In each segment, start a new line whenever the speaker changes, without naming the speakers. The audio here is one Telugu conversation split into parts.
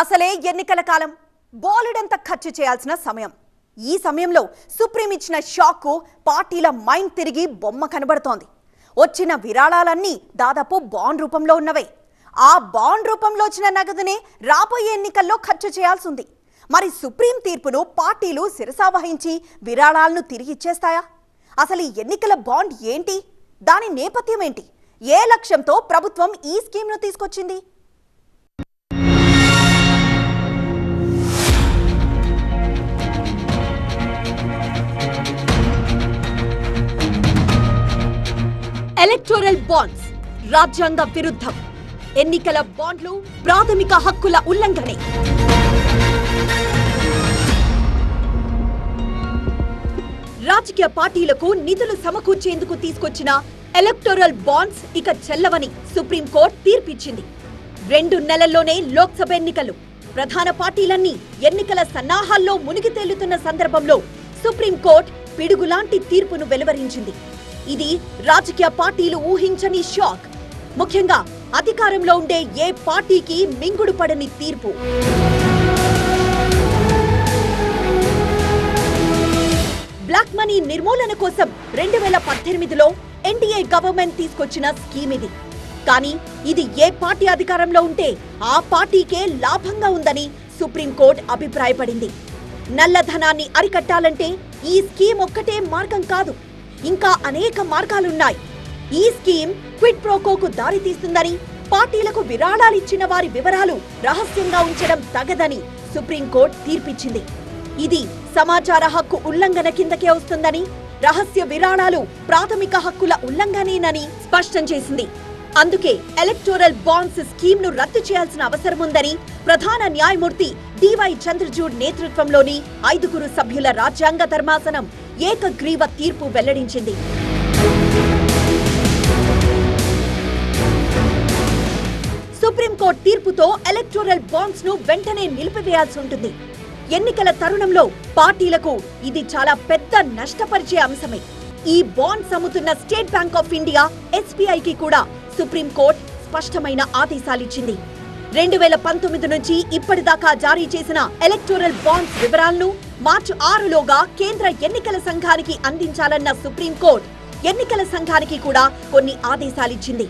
అసలే ఎన్నికల కాలం. బోలెడంత ఖర్చు చేయాల్సిన సమయం. ఈ సమయంలో సుప్రీం ఇచ్చిన షాక్కు పార్టీల మైండ్ తిరిగి బొమ్మ కనబడుతోంది. వచ్చిన విరాళాలన్నీ దాదాపు బాండ్ రూపంలో ఉన్నవే. ఆ బాండ్ రూపంలో వచ్చిన నగదునే రాబోయే ఎన్నికల్లో ఖర్చు చేయాల్సి ఉంది మరి సుప్రీం తీర్పును పార్టీలు శిరసావహించి విరాళాలను తిరిగి ఇచ్చేస్తాయా? అసలు ఈ ఎన్నికల బాండ్ ఏంటి? దాని నేపథ్యం ఏంటి? ఏ లక్ష్యంతో ప్రభుత్వం ఈ స్కీమ్ను తీసుకొచ్చింది? ఎలక్టోరల్ బాండ్స్ రాజ్యాంగ విరుద్ధం ఎన్నికల బాండ్లు ప్రాథమిక హక్కుల ఉల్లంఘనే. రాజకీయ పార్టీలకు నిధులు సమకూర్చేందుకు తీసుకొచ్చిన ఎలక్టోరల్ బాండ్స్ ఇక చెల్లవని సుప్రీంకోర్టు తీర్పిచ్చింది. రెండు నెలల్లోనే లోక్సభ ఎన్నికలు. ప్రధాన పార్టీలన్నీ ఎన్నికల సన్నాహాల్లో మునిగి తేలుతున్న సందర్భంలో సుప్రీంకోర్టు పిడుగులాంటి తీర్పును వెలువరించింది. ఇది రాజకీయ పార్టీలు ఊహించని షాక్. ముఖ్యంగా అధికారంలో ఉండే ఏ పార్టీకి మింగుడు పడని తీర్పు. బ్లాక్ మనీ నిర్మూలన కోసం రెండు వేల పద్దెనిమిదిలో ఎన్డీఏ గవర్నమెంట్ తీసుకొచ్చిన స్కీమ్ ఇది. కానీ ఇది ఏ పార్టీ అధికారంలో ఉంటే ఆ పార్టీకే లాభంగా ఉందని సుప్రీంకోర్టు అభిప్రాయపడింది. నల్లధనాన్ని అరికట్టాలంటే ఈ స్కీమ్ ఒక్కటే మార్గం కాదు. ఇంకా అనేక మార్గాలున్నాయి. ఈ స్కీమ్ క్విడ్ ప్రోకోకు దారితీస్తుందని పార్టీలకు విరాళాలిచ్చిన వారి వివరాలు రహస్యంగా ఉంచడం తగదని సుప్రీంకోర్టు తీర్పిచ్చింది. ఇది సమాచార హక్కు ఉల్లంఘన కిందకే వస్తుందని రహస్య విరాళాలు ప్రాథమిక హక్కుల ఉల్లంఘనేనని స్పష్టం చేసింది. అందుకే ఎలక్టోరల్ బాండ్స్ స్కీమ్ను రద్దు చేయాల్సిన అవసరం ఉందని ప్రధాన న్యాయమూర్తి డివై చంద్రచూడ్ నేతృత్వంలోని ఐదుగురు సభ్యుల రాజ్యాంగ ధర్మాసనం ఏకగ్రీవ తీర్పు వెల్లడించింది. సుప్రీంకోర్టు తీర్పుతో ఎలక్టోరల్ బాండ్స్ను వెంటనే నిలిపివేయాల్సి ఉంటుంది. ఎన్నికల తరుణంలో పార్టీలకు ఇది చాలా పెద్ద నష్టపరిచే అంశమే. ఈ బాండ్స్ అమ్ముతున్న స్టేట్ బ్యాంక్ ఆఫ్ ఇండియా ఎస్బీఐకి కూడా సుప్రీంకోర్టు స్పష్టమైన ఆదేశాలిచ్చింది. రెండు వేల పంతొమ్మిది నుంచి ఇప్పటిదాకా జారీ చేసిన ఎలక్టోరల్ బాండ్స్ వివరాలను మార్చి ఆరులోగా కేంద్ర ఎన్నికల సంఘానికి అందించాలన్న సుప్రీంకోర్టు ఎన్నికల సంఘానికి కూడా కొన్ని ఆదేశాలిచ్చింది.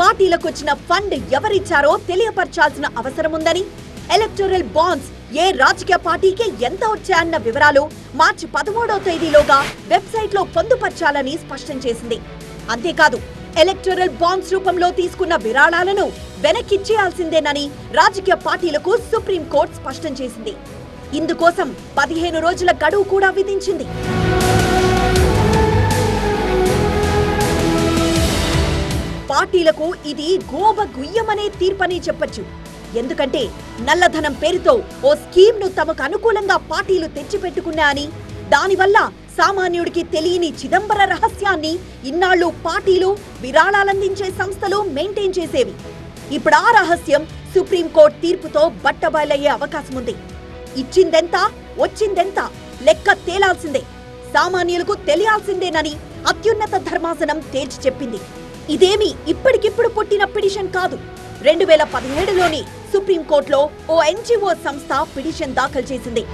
పార్టీలకు వచ్చిన ఫండ్ ఎవరిచ్చారో తెలియపరచాల్సిన అవసరం ఉందని ఎలక్టోరల్ బాండ్స్ ఏ రాజకీయ పార్టీకి ఎంత వచ్చాయన్న వివరాలు మార్చి పదమూడవ తేదీలోగా వెబ్సైట్లో పొందుపరచాలని స్పష్టం చేసింది. అంతేకాదు ఎలక్టోరల్ బాండ్స్ రూపంలో తీసుకున్న విరాళాలను వెనక్కిచ్చేయాల్సిందేనని రాజకీయ పార్టీలకు సుప్రీంకోర్టు స్పష్టం చేసింది. ఇందుకోసం పదిహేను రోజుల గడువు కూడా విధించింది. పార్టీలకు ఇది గోబ గుయ్యమనే తీర్పని చెప్పొచ్చు. ఎందుకంటే నల్లధనం పేరుతో ఓ స్కీమ్ను తమకు అనుకూలంగా పార్టీలు తెచ్చిపెట్టుకున్నాయని దానివల్ల సామాన్యుడికి తెలియని చిదంబర రహస్యాన్ని ఇన్నాళ్ళు పార్టీలు విరాళాలందించే సంస్థలు మెయింటైన్ చేసేవి. ఇప్పుడు ఆ రహస్యం సుప్రీంకోర్టు తీర్పుతో బట్టబయలయ్యే అవకాశం ఉంది. ఇచ్చిందెంత వచ్చిందెంత లెక్క తేలాల్సిందే. సామాన్యులకు తెలియాల్సిందేనని అత్యున్నత ధర్మాసనం తేల్చి చెప్పింది. ఇదేమి ఇప్పటికిప్పుడు పుట్టిన పిటిషన్ కాదు. రెండు వేల పదిహేడులోని సుప్రీంకోర్టులో ఓ ఎన్జిఓ సంస్థ పిటిషన్ దాఖలు చేసింది.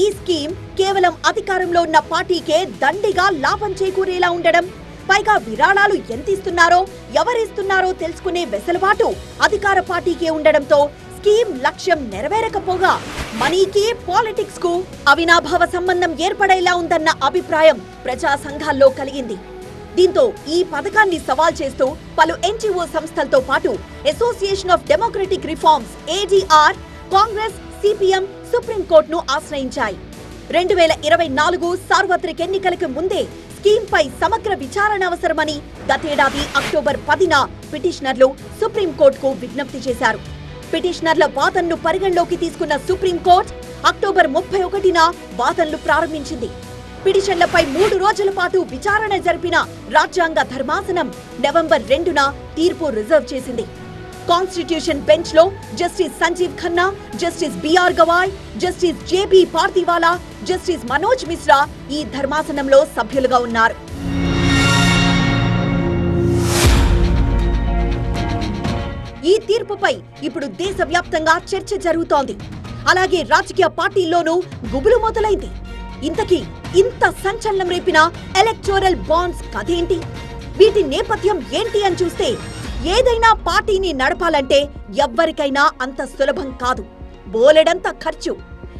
ఈ స్కీమ్ కేవలం అధికారంలో ఉన్న పార్టీకే దండిగా లాభం చేకూరేలా ఉండడం పైగా విరాళాలు ఎంత ఇస్తున్నారో ఎవరిస్తున్నారో తెలుసుకునే వెసులుబాటు అధికార పార్టీకే ఉండడంతో స్కీమ్ లక్ష్యం నెరవేరకపోగా మనీకి పాలిటిక్స్కు అవినాభావ సంబంధం ఏర్పడేలా ఉందన్న అభిప్రాయం ప్రజా సంఘాల్లో కలిగింది. దీంతో ఈ పథకాన్ని సవాల్ చేస్తూ పలు ఎన్జిఓ సంస్థలతో పాటు association of democratic reforms ADR Congress CPM సుప్రీంకోర్టును ఆశ్రయించాయి. రెండు వేల ఇరవై నాలుగు సార్వత్రిక ఎన్నికలకు ముందే స్కీమ్ పై సమగ్ర విచారణ అవసరమని గతేడాది అక్టోబర్ పదిన పిటిషనర్లు సుప్రీంకోర్టుకు విజ్ఞప్తి చేశారు. పిటిషనర్ల వాదనను పరిగణలోకి తీసుకున్న సుప్రీంకోర్టు అక్టోబర్ ముప్పై ఒకటిన వాదనలు ప్రారంభించింది. పిటిషన్లపై మూడు రోజుల పాటు విచారణ జరిపిన రాజ్యాంగ ధర్మాసనం నవంబర్ రెండున తీర్పు రిజర్వ్ చేసింది. కాన్స్టిట్యూషన్ బెంచ్లో justice Sanjiv Khanna justice B R Gavai justice J B Pardiwala justice Manoj Mishra ఈ ధర్మాసనంలో సభ్యులుగా ఉన్నారు. ఈ తీర్పుపై ఇప్పుడు దేశవ్యాప్తంగా చర్చ జరుగుతోంది. అలాగే రాజకీయ పార్టీల్లోనూ గుబులు మొదలైంది. ఇంతకీ ఇంత సంచలనం రేపిన ఎలక్టోరల్ బాండ్స్ కథేంటి వీటి నేపథ్యం ఏంటి అని చూస్తే ఏదైనా పార్టీని నడపాలంటే ఎవ్వరికైనా అంత సులభం కాదు. బోలెడంత ఖర్చు.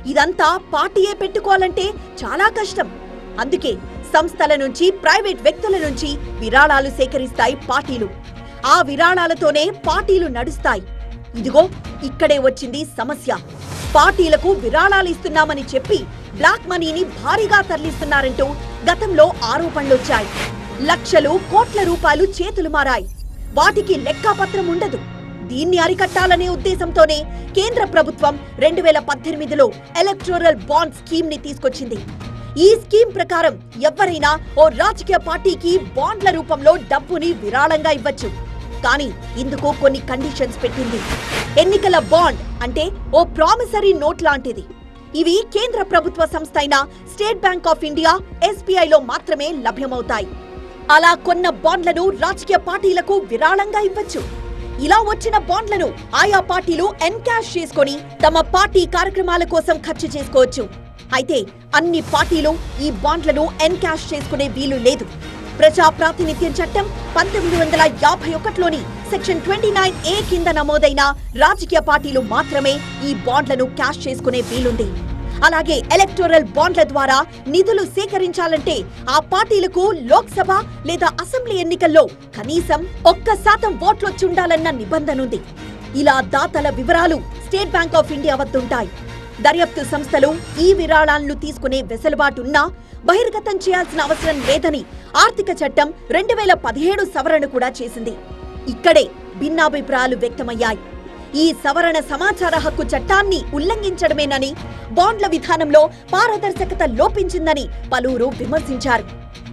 ఇదంతా పార్టీయే పెట్టుకోవాలంటే చాలా కష్టం. అందుకే సంస్థల నుంచి ప్రైవేట్ వ్యక్తుల నుంచి విరాళాలు సేకరిస్తాయి పార్టీలు. ఆ విరాళాలతోనే పార్టీలు నడుస్తాయి. ఇదిగో ఇక్కడే వచ్చింది సమస్య. పార్టీలకు విరాళాలు ఇస్తున్నామని చెప్పి బ్లాక్ మనీని భారీగా తరలిస్తున్నారంటూ గతంలో ఆరోపణలొచ్చాయి. లక్షలు కోట్ల రూపాయలు చేతులు మారాయి. వాటికి లెక్కాపత్రం ఉండదు. దీన్ని అరికట్టాలనే ఉద్దేశంతోనే కేంద్ర ప్రభుత్వం రెండు వేల పద్దెనిమిదిలో ఎలక్టోరల్ బాండ్ స్కీమ్ని తీసుకొచ్చింది. ఈ స్కీమ్ ప్రకారం ఎవరైనా ఓ రాజకీయ పార్టీకి బాండ్ల రూపంలో డబ్బుని విరాళంగా ఇవ్వచ్చు. కానీ ఇందుకు కొన్ని కండిషన్స్ పెట్టింది. ఎన్నికల బాండ్ అంటే ఓ ప్రామిసరీ నోట్ లాంటిది. ఇవి కేంద్ర ప్రభుత్వ సంస్థ అయిన స్టేట్ బ్యాంక్ ఆఫ్ ఇండియా ఎస్బీఐలో మాత్రమే లభ్యమవుతాయి. అలా కొన్న బాండ్లను రాజకీయ పార్టీలకు విరాళంగా ఇవ్వచ్చు. ఇలా వచ్చిన బాండ్లను ఆయా పార్టీలు ఎన్కాష్ చేసుకొని తమ పార్టీ కార్యక్రమాల కోసం ఖర్చు చేసుకోవచ్చు. అయితే అన్ని పార్టీలు ఈ బాండ్లను ఎన్కాష్ చేసుకునే వీలు లేదు. ప్రజా ప్రాతినిధ్యం చట్టం పంతొమ్మిది వందల యాభై ఒకటిలోని సెక్షన్ ట్వంటీ నైన్ ఏ కింద నమోదైన రాజకీయ పార్టీలు మాత్రమే ఈ బాండ్లను క్యాష్ చేసుకునే వీలుంది. అలాగే ఎలక్టోరల్ బాండ్ల ద్వారా నిధులు సేకరించాలంటే ఆ పార్టీలకు లోక్సభ లేదా అసెంబ్లీ ఎన్నికల్లో కనీసం ఒక్క శాతం ఓట్లొచ్చుండాలన్న నిబంధనుంది ఇలా దాతల వివరాలు స్టేట్ బ్యాంక్ ఆఫ్ ఇండియా వద్దుంటాయి. దర్యాప్తు సంస్థలు ఈ విరాళాలను తీసుకునే వెసులుబాటున్నా బహిర్గతం చేయాల్సిన అవసరం లేదని ఆర్థిక చట్టం రెండు వేల పదిహేడు సవరణ కూడా చేసింది. ఇక్కడే భిన్నాభిప్రాయాలు వ్యక్తమయ్యాయి. ఈ సవరణ సమాచార హక్కు చట్టాన్ని ఉల్లంఘించడమేనని బాండ్ల విధానంలో పారదర్శకత లోపించిందని పలువురు విమర్శించారు.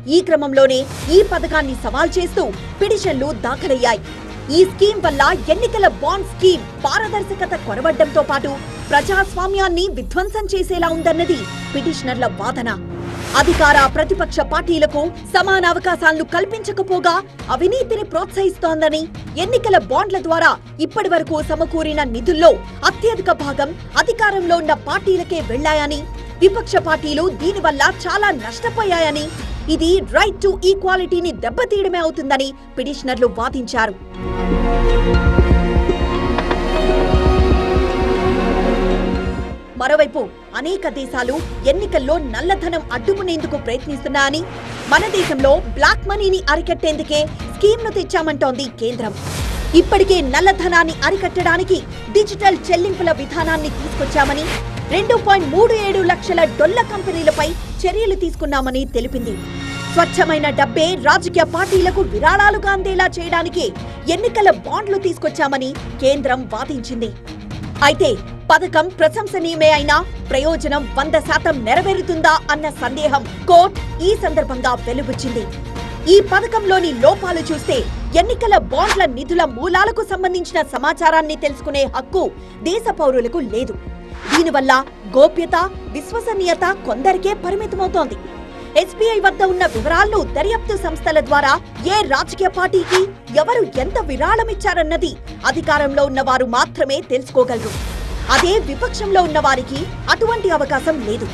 ఈ క్రమంలోనే ఈ పథకాన్ని సవాల్ చేస్తూ పిటిషన్లు దాఖలయ్యాయి. ఈ స్కీమ్ వల్ల ఎన్నికల బాండ్ స్కీమ్ పారదర్శకత కొరవడంతో పాటు ప్రజాస్వామ్యాన్ని విధ్వంసం చేసేలా ఉందన్నది పిటిషనర్ల వాదన. అధికార ప్రతిపక్ష పార్టీలకు సమాన అవకాశాలను కల్పించకపోగా అవినీతిని ప్రోత్సహిస్తోందని ఎన్నికల బాండ్ల ద్వారా ఇప్పటి వరకు సమకూరిన నిధుల్లో అత్యధిక భాగం అధికారంలో ఉన్న పార్టీలకే వెళ్ళాయని విపక్ష పార్టీలు దీనివల్ల చాలా నష్టపోయాయని ఇది రైట్ టు ఈక్వాలిటీని దెబ్బతీయడమే అవుతుందని పిటిషనర్లు వాదించారు. అనేక దేశాలు ఎన్నికల్లో నల్లధనం అడ్డుకునేందుకు ప్రయత్నిస్తున్నాయని మన దేశంలో బ్లాక్ మనీని అరికట్టేందుకే స్కీమ్ను తెచ్చామంటోంది కేంద్రం. ఇప్పటికే నల్లధనాన్ని అరికట్టడానికి డిజిటల్ చెల్లింపుల విధానాన్ని తీసుకొచ్చామని రెండు పాయింట్ మూడు ఏడు లక్షల డొల్ల కంపెనీలపై చర్యలు తీసుకున్నామని తెలిపింది. స్వచ్ఛమైన డబ్బే రాజకీయ పార్టీలకు విరాళాలుగా అందేలా చేయడానికి ఎన్నికల బాండ్లు తీసుకొచ్చామని కేంద్రం వాదించింది. అయితే పథకం ప్రశంసనీయమే అయినా ప్రయోజనం వంద శాతం నెరవేరుతుందా అన్న సందేహం కోర్ట్ ఈ సందర్భంగా వెలుబుచ్చింది. ఈ పథకంలోని లోపాలు చూస్తే ఎన్నికల బాండ్ల నిధుల మూలాలకు సంబంధించిన సమాచారాన్ని తెలుసుకునే హక్కు దేశ పౌరులకు లేదు. దీనివల్ల గోప్యత విశ్వసనీయత కొందరికే పరిమితమవుతోంది. ఎస్బీఐ వద్ద ఉన్న వివరాలను దర్యాప్తు సంస్థల ద్వారా ఏ రాజకీయ పార్టీకి ఎవరు ఎంత విరాళమిచ్చారన్నది అధికారంలో ఉన్నవారు మాత్రమే తెలుసుకోగలరు. అదే విపక్షంలో ఉన్న వారికి అటువంటి అవకాశం లేదు.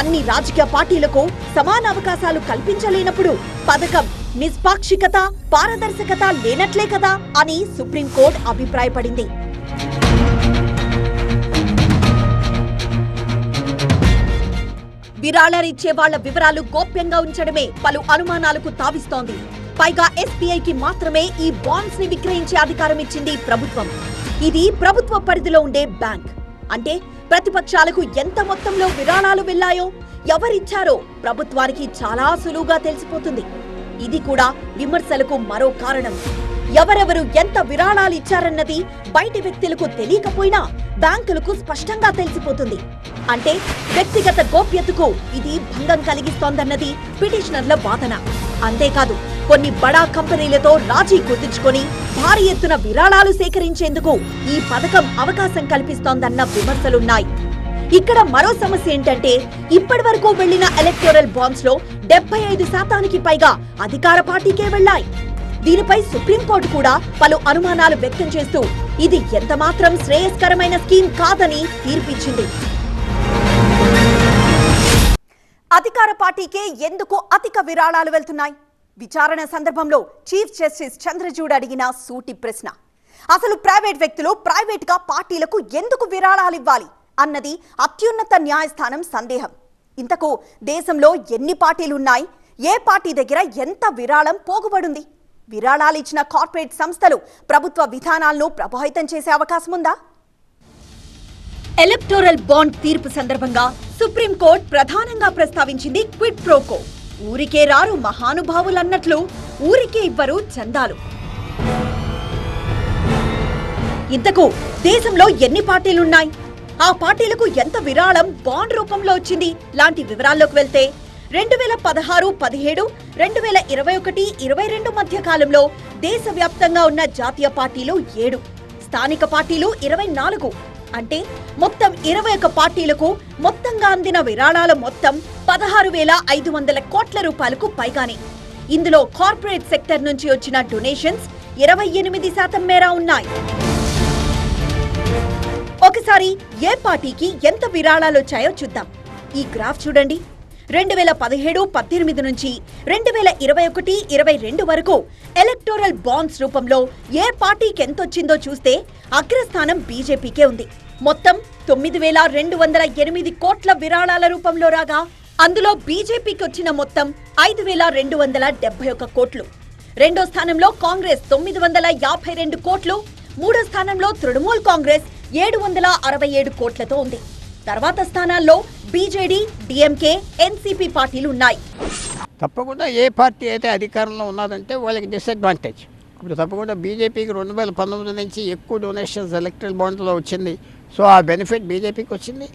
అన్ని రాజకీయ పార్టీలకు సమాన అవకాశాలు కల్పించలేనప్పుడు పథకం నిష్పాక్షికత పారదర్శకత లేనట్లే కదా అని సుప్రీంకోర్టు అభిప్రాయపడింది. విరాళాలిచ్చే వాళ్ళ వివరాలు గోప్యంగా ఉంచడమే పలు అనుమానాలకు తావిస్తోంది. పైగా ఎస్బీఐకి మాత్రమే ఈ బాండ్స్ని విక్రయించే అధికారం ఇచ్చింది ప్రభుత్వం. ఇది ప్రభుత్వ పరిధిలో ఉండే బ్యాంక్. అంటే ప్రతిపక్షాలకు ఎంత మొత్తంలో విరాళాలు వెళ్ళాయో ఎవరిచ్చారో ప్రభుత్వానికి చాలా సులువుగా తెలిసిపోతుంది. ఇది కూడా విమర్శలకు మరో కారణం. ఎవరెవరు ఎంత విరాళాలు ఇచ్చారన్నది బయటి వ్యక్తులకు తెలియకపోయినా బ్యాంకులకు స్పష్టంగా తెలిసిపోతుంది. అంటే వ్యక్తిగత గోప్యతకు ఇది భంగం కలిగిస్తోందన్నది పిటిషనర్ల వాదన. అంతేకాదు కొన్ని బడా కంపెనీలతో రాజీ కుదుర్చుకొని భారీ ఎత్తున విరాళాలు సేకరించేందుకు ఈ పథకం అవకాశం కల్పిస్తోందన్న విమర్శలున్నాయి. ఇక్కడ మరో సమస్య ఏంటంటే ఇప్పటి వరకు వెళ్ళిన ఎలక్టోరల్ బాండ్స్లో డెబ్బై ఐదు శాతానికి పైగా అధికార పార్టీకే వెళ్ళాయి దీనిపై సుప్రీంకోర్టు కూడా పలు అనుమానాలు వ్యక్తం చేస్తూ ఇది ఎంతమాత్రం శ్రేయస్కరమైన స్కీమ్ కాదని తీర్పిచ్చింది. అధికార పార్టీకే ఎందుకు అధిక విరాళాలు వెళ్తున్నాయి? విచారణ సందర్భంలో చీఫ్ జస్టిస్ చంద్రచూడ్ అడిగిన సూటి ప్రశ్న. అసలు ప్రైవేట్ వ్యక్తులు ప్రైవేట్గా పార్టీలకు ఎందుకు విరాళాలు ఇవ్వాలి అన్నది అత్యున్నత న్యాయస్థానం సందేహం. ఇంతకు దేశంలో ఎన్ని పార్టీలు ఉన్నాయి ఏ పార్టీ దగ్గర ఎంత విరాళం పోగుబడుంది? విరాళాలు ఇచ్చిన కార్పొరేట్ సంస్థలు ప్రభుత్వ విధానాలను ప్రభావితం చేసే అవకాశం ఉందా? ఎలక్టోరల్ బాండ్ తీర్పు సందర్భంగా సుప్రీంకోర్టు ప్రధానంగా ప్రస్తావించింది క్విడ్ ప్రోకో. ఊరికే రారు మహానుభావులన్నట్లు ఊరికే ఇవ్వరు చందాలు. ఇంతకు దేశంలో ఎన్ని పార్టీలున్నాయి? ఆ పార్టీలకు ఎంత విరాళం బాండ్ రూపంలో వచ్చింది? లాంటి వివరాల్లోకి వెళ్తే రెండు వేల పదహారు పదిహేడు రెండు వేల ఇరవై ఒకటి ఇరవై రెండు మధ్య కాలంలో దేశవ్యాప్తంగా ఉన్న జాతీయ పార్టీలు ఏడు. స్థానిక పార్టీలు ఇరవై నాలుగు. అంటే మొత్తం ఇరవై ఒక్క పార్టీలకు మొత్తంగా అందిన విరాళాల మొత్తం పదహారు వేల ఐదు వందల కోట్ల రూపాయలకు పైగానే. ఇందులో కార్పొరేట్ సెక్టర్ నుంచి వచ్చిన డొనేషన్స్ ఇరవై ఎనిమిది శాతం మేర ఉన్నాయి. ఒకసారి ఏ పార్టీకి ఎంత విరాళాలు వచ్చాయో చూద్దాం. ఈ గ్రాఫ్ చూడండి. రెండు వేల పదిహేడు పద్దెనిమిది నుంచి రెండు వేల ఇరవై ఒకటి ఇరవై రెండు వరకు ఎలక్టోరల్ బాండ్స్ రూపంలో ఏ పార్టీకి ఎంతొచ్చిందో చూస్తే అగ్రస్థానం బీజేపీకే ఉంది. మొత్తం తొమ్మిది వేల రెండు వందల ఎనిమిది కోట్ల విరాళాల రూపంలో రాగా అందులో బీజేపీకి వచ్చిన మొత్తం ఐదు వేల రెండు వందల డెబ్బై ఒక్క కోట్లు. రెండో స్థానంలో కాంగ్రెస్ తొమ్మిది వందల యాభై రెండు కోట్లు. మూడో స్థానంలో తృణమూల్ కాంగ్రెస్ ఏడు వందల అరవై ఏడు కోట్లతో ఉంది. తర్వాత స్థానాల్లో బీజేడీ డిఎంకే ఎన్సీపీ పార్టీలు ఉన్నాయి.
తప్పకుండా ఏ పార్టీ అయితే అధికారంలో ఉన్నదంటే వాళ్ళకి డిసడ్వాంటేజ్ ఇప్పుడు తప్పకుండా బీజేపీకి రెండు వేల పంతొమ్మిది నుంచి ఎక్కువ డొనేషన్స్ ఎలక్ట్రల్ బాండ్లో వచ్చింది. సో ఆ బెనిఫిట్ బీజేపీకి వచ్చింది.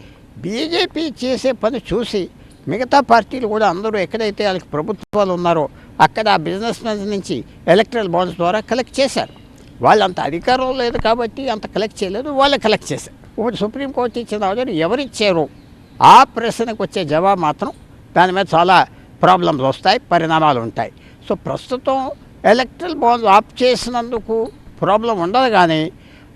బీజేపీ చేసే పని చూసి మిగతా పార్టీలు కూడా అందరూ ఎక్కడైతే వాళ్ళకి ప్రభుత్వాలు ఉన్నారో అక్కడ ఆ బిజినెస్ మెన్స్ నుంచి ఎలక్ట్రల్ బాండ్స్ ద్వారా కలెక్ట్ చేశారు. వాళ్ళు అంత అధికారం లేదు కాబట్టి అంత కలెక్ట్ చేయలేదు వాళ్ళే కలెక్ట్ చేశారు. ఇప్పుడు సుప్రీంకోర్టు ఇచ్చిన ఆర్డర్ ఎవరిచ్చారు? ఆ ప్రశ్నకు వచ్చే జవాబు మాత్రం దాని మీద చాలా ప్రాబ్లమ్స్ వస్తాయి పరిణామాలు ఉంటాయి. సో ప్రస్తుతం ఎలక్ట్రల్ బాండ్స్ ఆఫ్ చేసినందుకు ప్రాబ్లం ఉండదు కానీ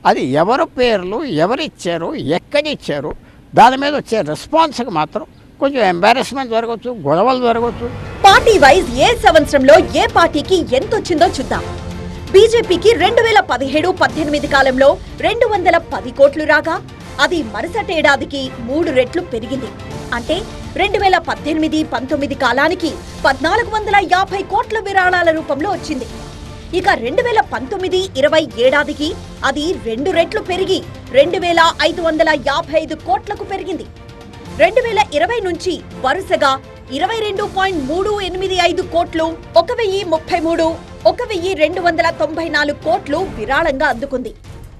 అది ఎవరు పేర్లు ఎవరిచ్చారు ఎక్కడిచ్చారు దాని మీద వచ్చే రెస్పాన్స్కి మాత్రం కొంచెం ఎంబారెస్మెంట్ జరగవచ్చు గొడవలు జరగవచ్చు
పార్టీ వైజ్ ఏ సంవత్సరంలో ఏ పార్టీకి ఎంత వచ్చిందో చూద్దాం. బీజేపీకి రెండు వేల పదిహేడు పద్దెనిమిది కాలంలో రెండు వందల పది కోట్లు రాగా అది మరుసటి ఏడాదికి మూడు రెట్లు పెరిగింది. అంటే రెండు వేల పద్దెనిమిది పంతొమ్మిది కాలానికి పద్నాలుగు వందల యాభై కోట్ల విరాళాల రూపంలో వచ్చింది. ఇక రెండు వేల పంతొమ్మిది ఇరవై ఏడాదికి అది రెండు రెట్లు పెరిగి రెండు వేల ఐదు వందల యాభై ఐదు కోట్లకు పెరిగింది. రెండు వేల ఇరవై నుంచి వరుసగా ఇరవై రెండు పాయింట్ మూడు ఎనిమిది ఐదు కోట్లు ఒక వెయ్యి ముప్పై మూడు ఒక వెయ్యి రెండు వందల తొంభై నాలుగు కోట్లు విరాళంగా అందుకుంది.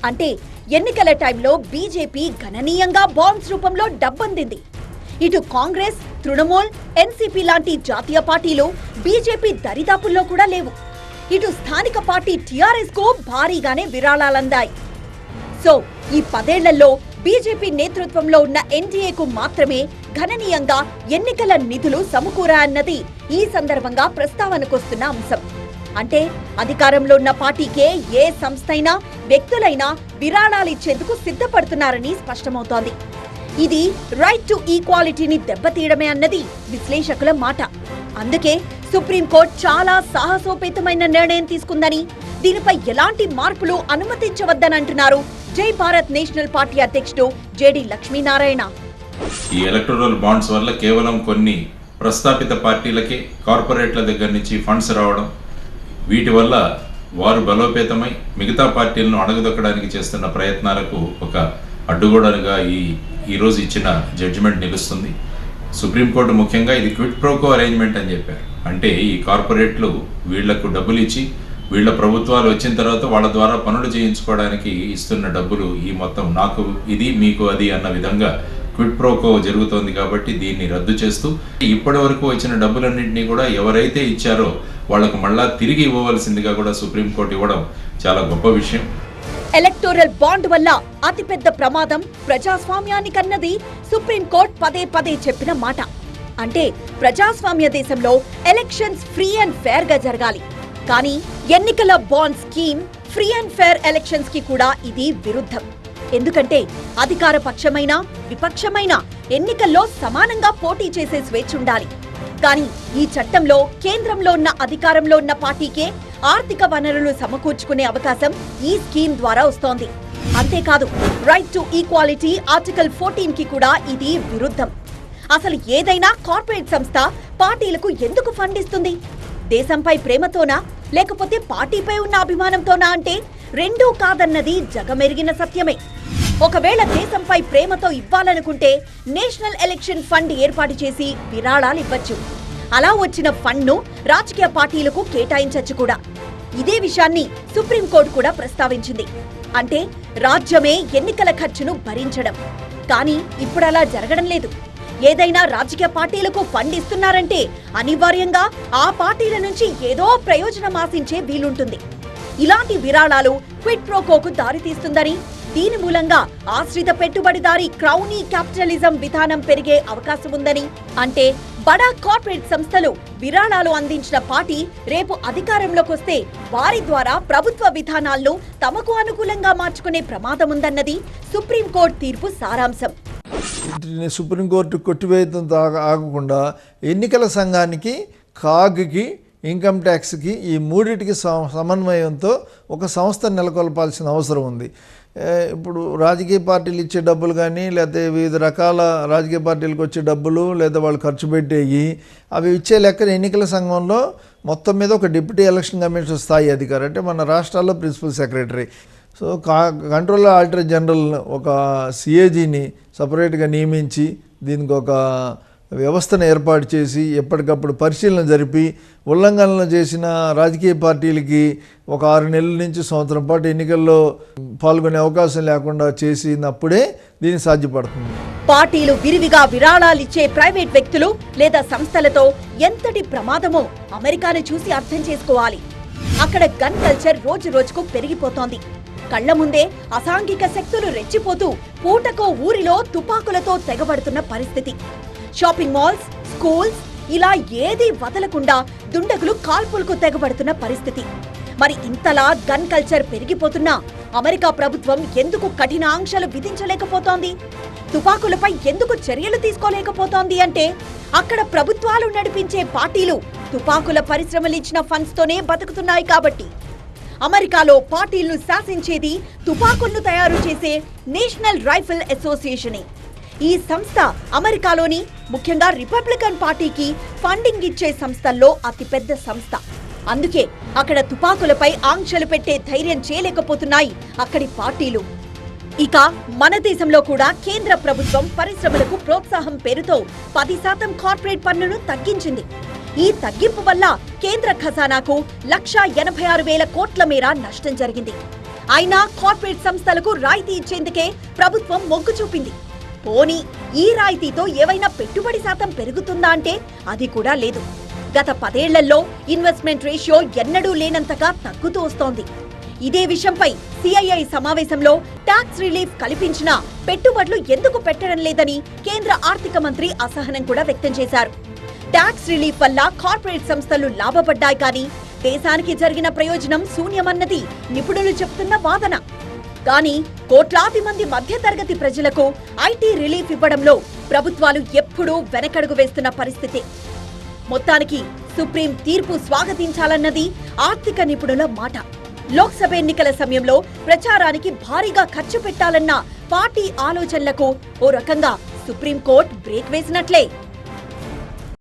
అంటే ఎన్నికల టైంలో బీజేపీ గణనీయంగా బాండ్స్ రూపంలో డబ్బందింది. ఇటు కాంగ్రెస్ తృణమూల్ ఎన్సీపీ లాంటి జాతీయ పార్టీలు బీజేపీ దరిదాపుల్లో కూడా లేవు. ఇటు స్థానిక పార్టీ టీఆర్ఎస్కు భారీగానే విరాళాలందాయి. సో ఈ పదేళ్ళలో బీజేపీ నేతృత్వంలో ఉన్న ఎన్డీఏకు మాత్రమే గణనీయంగా ఎన్నికల నిధులు సమకూరాయన్నది ఈ సందర్భంగా ప్రస్తావనకొస్తున్న అంశం. అంటే అధికారంలో ఉన్న పార్టీకే ఏ సంస్థ అయినా వ్యక్తులైనా విరాళాలు ఇచ్చేందుకు సిద్ధపడుతున్నారని స్పష్టమవుతోంది. ఇది రైట్ టు ఈక్వాలిటీని దెబ్బతీయడమే అన్నది విశ్లేషకుల మాట. అందుకే సుప్రీంకోర్టు చాలా సాహసోపేతమైన నిర్ణయం తీసుకుందని దీనిపై ఎలాంటి మార్పులు అనుమతించవద్దని అంటున్నారు జై భారత్ నేషనల్ పార్టీ అధ్యక్షుడు జేడి లక్ష్మీనారాయణ.
ఈ ఎలక్టోరల్ బాండ్స్ వల్ల కేవలం కొన్ని ప్రస్తాపిత పార్టీలకే కార్పొరేట్ల దగ్గర నుంచి ఫండ్స్ రావడం వీటి వల్ల వారు బలోపేతమై మిగతా పార్టీలను అణగదొక్కడానికి చేస్తున్న ప్రయత్నాలకు ఒక అడ్డుగోడలుగా ఈ ఈరోజు ఇచ్చిన జడ్జిమెంట్ నిలుస్తుంది. సుప్రీంకోర్టు ముఖ్యంగా ఇది క్విట్ ప్రోకో అరేంజ్మెంట్ అని చెప్పారు. అంటే ఈ కార్పొరేట్లు వీళ్ళకు డబ్బులు ఇచ్చి వీళ్ళ ప్రభుత్వాలు వచ్చిన తర్వాత వాళ్ళ ద్వారా పనులు చేయించుకోవడానికి ఇస్తున్న డబ్బులు ఈ మొత్తం నాకు ఇది మీకు అది అన్న విధంగా క్విట్ ప్రోకో జరుగుతోంది కాబట్టి దీన్ని రద్దు చేస్తూ ఇప్పటి వరకు వచ్చిన డబ్బులన్నింటినీ కూడా ఎవరైతే ఇచ్చారో వాళ్ళకు మళ్ళా తిరిగి ఇవ్వవలసిందిగా కూడా సుప్రీంకోర్టు ఇవ్వడం చాలా గొప్ప విషయం.
ఎలక్టోరల్ బాండ్ వల్ల అతిపెద్ద ప్రమాదం ప్రజాస్వామ్యానికన్నది సుప్రీంకోర్టు పదే పదే చెప్పిన మాట. అంటే ప్రజాస్వామ్య దేశంలో ఎలక్షన్స్ ఫ్రీ అండ్ ఫేర్గా జరగాలి. కానీ ఎన్నికల bond scheme free and fair ఎలక్షన్స్కి కూడా ఇది విరుద్ధం. ఎందుకంటే అధికార పక్షమైన విపక్షమైన ఎన్నికల్లో సమానంగా పోటీ చేసే స్వేచ్ఛ ఉండాలి. కానీ ఈ చట్టంలో కేంద్రంలో ఉన్న అధికారంలో ఉన్న పార్టీకే ఆర్థిక వనరులు సమకూర్చుకునే అవకాశం ఈ స్కీమ్ ద్వారా వస్తోంది. అంతేకాదు రైట్ టు ఈక్వాలిటీ ఆర్టికల్ ఫోర్టీన్కి కూడా ఇది విరుద్ధం. అసలు ఏదైనా కార్పొరేట్ సంస్థ పార్టీలకు ఎందుకు ఫండ్ ఇస్తుంది? దేశంపై ప్రేమతోనా? లేకపోతే పార్టీపై ఉన్న అభిమానంతోనా అంటే రెండూ కాదన్నది జగమెరిగిన సత్యమే. ఒకవేళ దేశంపై ప్రేమతో ఇవ్వాలనుకుంటే నేషనల్ ఎలక్షన్ ఫండ్ ఏర్పాటు చేసి విరాళాలు ఇవ్వచ్చు. అలా వచ్చిన ఫండ్ను రాజకీయ పార్టీలకు కేటాయించచ్చు కూడా. ఇదే విషయాన్ని సుప్రీంకోర్టు కూడా ప్రస్తావించింది. అంటే రాజ్యమే ఎన్నికల ఖర్చును భరించడం. కానీ ఇప్పుడు అలా జరగడం లేదు. ఏదైనా రాజకీయ పార్టీలకు ఫండ్ ఇస్తున్నారంటే అనివార్యంగా ఆ పార్టీల నుంచి ఏదో ప్రయోజనం ఆశించే వీలుంటుంది. ఇలాంటి విరాళాలు క్విట్ ప్రోకోకు దారితీస్తుందని దీని మూలంగా ఆశ్రిత పెట్టుబడిదారి క్రౌనీ క్యాపిటలిజం విధానం పెరిగే అవకాశం ఉందని అంటే బడా కార్పొరేట్ సంస్థలు విరాళాలు అందించిన పార్టీ రేపు అధికారంలోకి వస్తే వారి ద్వారా ప్రభుత్వ విధానాలను తమకు అనుకూలంగా మార్చుకునే ప్రమాదం ఉందన్నది సుప్రీంకోర్టు తీర్పు సారాంశం.
సుప్రీంకోర్టు కొట్టివేయడం ఆగకుండా ఎన్నికల సంఘానికి కాగ్కి ఇన్కమ్ ట్యాక్స్కి ఈ మూడింటికి సమన్వయంతో ఒక సంస్థ నెలకొల్పాల్సిన అవసరం ఉంది. ఇప్పుడు రాజకీయ పార్టీలు ఇచ్చే డబ్బులు కానీ లేకపోతే వివిధ రకాల రాజకీయ పార్టీలకు వచ్చే డబ్బులు లేదా వాళ్ళు ఖర్చు పెట్టేవి అవి ఇచ్చే లెక్కన ఎన్నికల సంఘంలో మొత్తం మీద ఒక డిప్యూటీ ఎలక్షన్ కమిషన్ స్థాయి అధికారి అంటే మన రాష్ట్రాల్లో ప్రిన్సిపల్ సెక్రటరీ. సో కా కంట్రోలర్ ఆడిటర్ జనరల్ ఒక సిఏజీని సపరేట్గా నియమించి దీనికి ఒక వ్యవస్థను ఏర్పాటు చేసి ఎప్పటికప్పుడు పరిశీలన జరిపి ఉల్లంఘనలు చేసిన రాజకీయ పార్టీలకి ఒక ఆరు నెలల నుంచి సంవత్సరం పాటు ఎన్నికల్లో పాల్గొనే అవకాశం లేకుండా చేసినప్పుడే దీన్ని సాధ్యపడుతుంది.
పార్టీలు విరివిగా విరాళాలిచ్చే ప్రైవేట్ వ్యక్తులు లేదా సంస్థలతో ఎంతటి ప్రమాదమో అమెరికాను చూసి అర్థం చేసుకోవాలి. అక్కడ గన్ కల్చర్ రోజు రోజుకు పెరిగిపోతోంది. కళ్ళ ముందే అసాంఘిక శక్తులు రెచ్చిపోతూ పూటకో ఊరిలో తుపాకులతో తెగబడుతున్న పరిస్థితి. షాపింగ్ మాల్స్ స్కూల్స్ ఇలా ఏదీ వదలకుండా దుండగులు కాల్పులకు తెగబడుతున్న పరిస్థితి. మరి ఇంతలా గన్ కల్చర్ పెరిగిపోతున్నా అమెరికా ప్రభుత్వం ఎందుకు కఠిన ఆంక్షలు విధించలేకపోతోంది? తుపాకులపై ఎందుకు చర్యలు తీసుకోలేకపోతోంది అంటే అక్కడ ప్రభుత్వాలు నడిపించే పార్టీలు తుపాకుల పరిశ్రమలిచ్చిన ఫండ్స్ తోనే బతుకుతున్నాయి కాబట్టి. అమెరికాలో పార్టీలను శాసించేది తుపాకులను తయారు చేసే నేషనల్ రైఫిల్ అసోసియేషనే. ఈ సంస్థ అమెరికాలోని ముఖ్యంగా రిపబ్లికన్ పార్టీకి ఫండింగ్ ఇచ్చే సంస్థల్లో అతిపెద్ద సంస్థ. అందుకే అక్కడ తుపాకులపై ఆంక్షలు పెట్టే ధైర్యం చేయలేకపోతున్నాయి అక్కడి పార్టీలు. ఇక మన దేశంలో కూడా కేంద్ర ప్రభుత్వం పరిశ్రమలకు ప్రోత్సాహం పేరుతో పది శాతం కార్పొరేట్ పన్నును తగ్గించింది. ఈ తగ్గింపు వల్ల కేంద్ర ఖజానాకు లక్షా ఎనభై ఆరు వేల కోట్ల మేర నష్టం జరిగింది. అయినా కార్పొరేట్ సంస్థలకు రాయితీ ఇచ్చేందుకే ప్రభుత్వం మొగ్గు చూపింది. పోనీ ఈ రాయితీతో ఏవైనా పెట్టుబడి శాతం పెరుగుతుందా అంటే అది కూడా లేదు. గత పదేళ్ళలో ఇన్వెస్ట్మెంట్ రేషియో ఎన్నడూ లేనంతగా తగ్గుతూ వస్తోంది. ఇదే విషయంపై సిఐఐ సమావేశంలో టాక్స్ రిలీఫ్ కల్పించినా పెట్టుబడులు ఎందుకు పెట్టడం లేదని కేంద్ర ఆర్థిక మంత్రి అసహనం కూడా వ్యక్తం చేశారు. ట్యాక్స్ రిలీఫ్ వల్ల కార్పొరేట్ సంస్థలు లాభపడ్డాయి కానీ దేశానికి జరిగిన ప్రయోజనం శూన్యమన్నది నిపుణులు చెప్తున్న వాదన. కానీ కోట్లాది మంది మధ్యతరగతి ప్రజలకు ఐటీ రిలీఫ్ ఇవ్వడంలో ప్రభుత్వాలు ఎప్పుడూ వెనకడుగు వేస్తున్న పరిస్థితి. మొత్తానికి సుప్రీం తీర్పు స్వాగతించాలన్నది ఆర్థిక నిపుణుల మాట. లోక్సభ ఎన్నికల సమయంలో ప్రచారానికి భారీగా ఖర్చు పెట్టాలన్న పార్టీ ఆలోచనలకు ఓ రకంగా సుప్రీంకోర్టు బ్రేక్ వేసినట్లే.